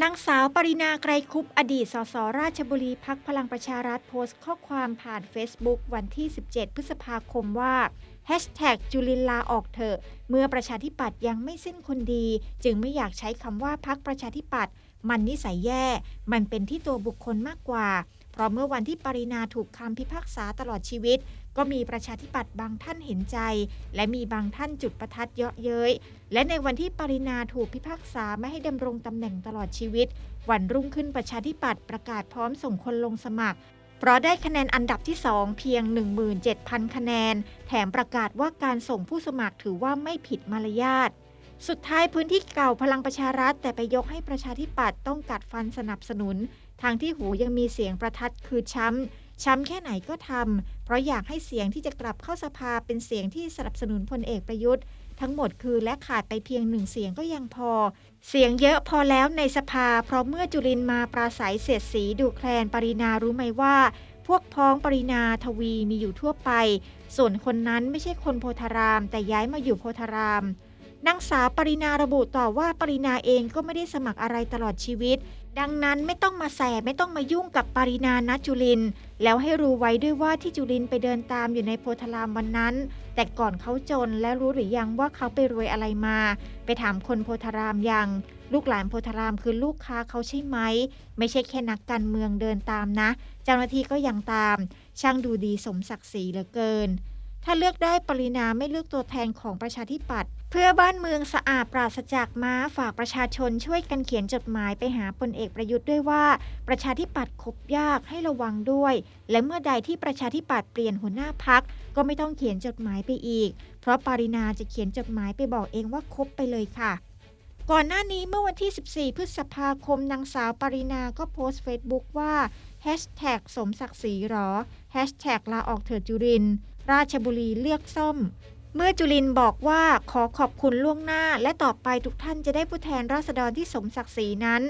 นางสาวปรินาไกรคุปอดีตสสราชบุรีพักพลังประชารัฐโพสต์ข้อความผ่าน Facebook วันที่ 17 พฤษภาคมว่าแฮชแท็กจุลินลาออกเถอะ เมื่อประชาธิปัตย์ยังไม่สิ้นคนดี จึงไม่อยากใช้คำว่าพักประชาธิปัตย์มันนิสัยแย่ มันเป็นที่ตัวบุคคลมากกว่า เพราะเมื่อวันที่ปรินาถูกคำพิพากษาตลอดชีวิต ก็มีประชาธิปัตย์บางท่านเห็นใจ และมีบางท่านจุดประทัดเยาะเย้ย และในวันที่ปรินาถูกพิพากษาไม่ให้ดำรงตำแหน่งตลอดชีวิต วันรุ่งขึ้นประชาธิปัตย์ประกาศพร้อมส่งคนลงสมัครเพราะได้คะแนนอันดับที่ 2 เพียง 17,000 คะแนน แถมประกาศว่าการส่งผู้สมัครถือว่าไม่ผิดมารยาท สุดท้ายพื้นที่เก่าพลังประชารัฐ แต่ไปยกให้ประชาธิปัตย์ต้องกัดฟันสนับสนุน ทางที่หูยังมีเสียงประทัดคือช้ำ ช้ำแค่ไหนก็ทำ เพราะอยากให้เสียงที่จะกลับเข้าสภาเป็นเสียงที่สนับสนุนพลเอกประยุทธ์ ทั้งหมดคือและขาดไปเพียงหนึ่งเสียงก็ยังพอ เสียงเยอะพอแล้วในสภา เพราะเมื่อจุลินมาปราศัยเสียดสีดูแคลนปรินารู้ไหมว่า พวกพ้องปรินาทวีมีอยู่ทั่วไป ส่วนคนนั้นไม่ใช่คนโพธาราม แต่ย้ายมาอยู่โพธาราม นางสาวปรินาระบุต่อว่าปรินาเองก็ไม่ได้สมัครอะไรตลอดชีวิต ดังนั้นไม่ต้องมาแสไม่ต้องมายุ่งกับปรินานะจุลิน แล้วให้รู้ไว้ด้วยว่าที่จุลินไปเดินตามอยู่ในโพธารามวันนั้น แต่ก่อนเขาจนและรู้หรือยังว่าเขาไปรวยอะไรมา ไปถามคนโพธารามยัง ลูกหลานโพธารามคือลูกค้าเขาใช่ไหม ไม่ใช่แค่นักการเมืองเดินตามนะ เจ้าหน้าที่ก็ยังตาม ช่างดูดีสมศักดิ์ศรีเหลือเกิน ถ้าเลือกได้ปรินาไม่เลือกตัวแทนของประชาธิปัตย์เพื่อบ้านเมืองสะอาดปราศจากม้าฝากประชาชนช่วยกันเขียนจดหมายไปหาพลเอกประยุทธ์ด้วยว่า ประชาธิปัตย์คบยากให้ระวังด้วย และเมื่อใดที่ประชาธิปัตย์เปลี่ยนหัวหน้าพักก็ไม่ต้องเขียนจดหมายไปอีก เพราะปรินาจะเขียนจดหมายไปบอกเองว่าคบไปเลยค่ะก่อนหน้านี้เมื่อวันที่ 14 พฤษภาคม นางสาวปรินา ก็โพสต์เฟซบุ๊กว่า Hashtag สมศักดิ์ศรีหรอ Hashtag ลาออกเถิดจุรินทร์ ราชบุรีเลือกซ่อมเมื่อจุลินบอกว่าขอขอบคุณล่วงหน้า และต่อไปทุกท่านจะได้ผู้แทนราษฎรที่สมศักดิ์ศรีนั้น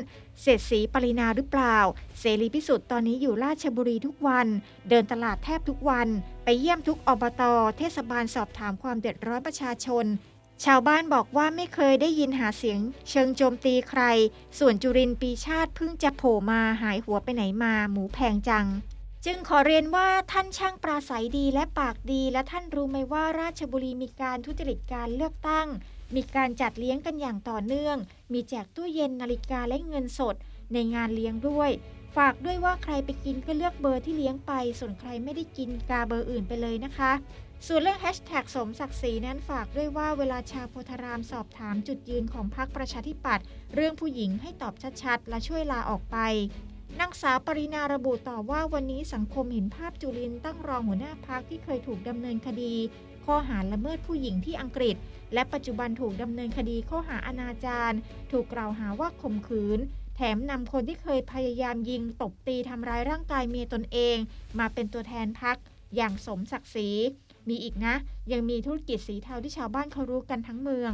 เศรษฐีปรินาหรือเปล่า เสรีพิสุทธิ์ตอนนี้อยู่ราชบุรีทุกวัน เดินตลาดแทบทุกวัน ไปเยี่ยมทุกอบตเทศบาลสอบถามความเดือดร้อนประชาชนชาวบ้านบอกว่าไม่เคยได้ยินหาเสียง เชิงโจมตีใคร ส่วนจุรินปีชาติเพิ่งจะโผล่มาหายหัวไปไหนมาหมูแพงจัง จึงขอเรียนว่าท่านช่างปราศัยดีและปากดี และท่านรู้ไหมว่าราชบุรีมีการทุจริตการเลือกตั้ง มีการจัดเลี้ยงกันอย่างต่อเนื่อง มีแจกตู้เย็นนาฬิกาและเงินสด ในงานเลี้ยงด้วย ฝากด้วยว่าใครไปกินก็เลือกเบอร์ที่เลี้ยงไป ส่วนใครไม่ได้กินกาเบอร์อื่นไปเลยนะคะ ส่วนเรื่องแฮชแท็กสมศักดิ์ศรีนั้นฝากด้วยว่าเวลาชาวโพธารามสอบถามจุดยืนของพรรคประชาธิปัตย์เรื่องผู้หญิงให้ตอบชัดๆ และช่วยลาออกไป นางสาวปรินาระบุต่อว่าวันนี้สังคมเห็นภาพจุลินตั้งรองหัวหน้าพักที่เคยถูกดำเนินคดี ข้อหาละเมิดผู้หญิงที่อังกฤษ และปัจจุบันถูกดำเนินคดีข้อหาอนาจารถูกกล่าวหาว่าข่มขืน แถมนำคนที่เคยพยายามยิงตบตีทำร้ายร่างกายเมียตนเอง มาเป็นตัวแทนพักอย่างสมศักดิ์ศรีมีอีกนะ ยังมีธุรกิจสีเทาที่ชาวบ้านเขารู้กันทั้งเมือง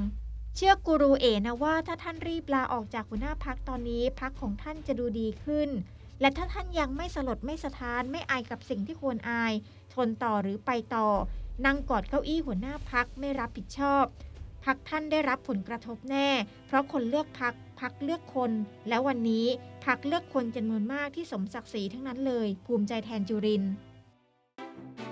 เชื่อกูรูเอนะว่าถ้าท่านรีบลาออกจากหัวหน้าพักตอนนี้พักของท่านจะดูดีขึ้น และถ้าท่านยังไม่สลดไม่สะท้าน ไม่อายกับสิ่งที่ควรอาย ทนต่อหรือไปต่อ นั่งกอดเก้าอี้หัวหน้าพักไม่รับผิดชอบพักท่านได้รับผลกระทบแน่ เพราะคนเลือกพักพักเลือกคน และวันนี้พักเลือกคนจำนวนมากที่สมศักดิ์ศรีทั้งนั้นเลย ภูมิใจแทนจุรินทร์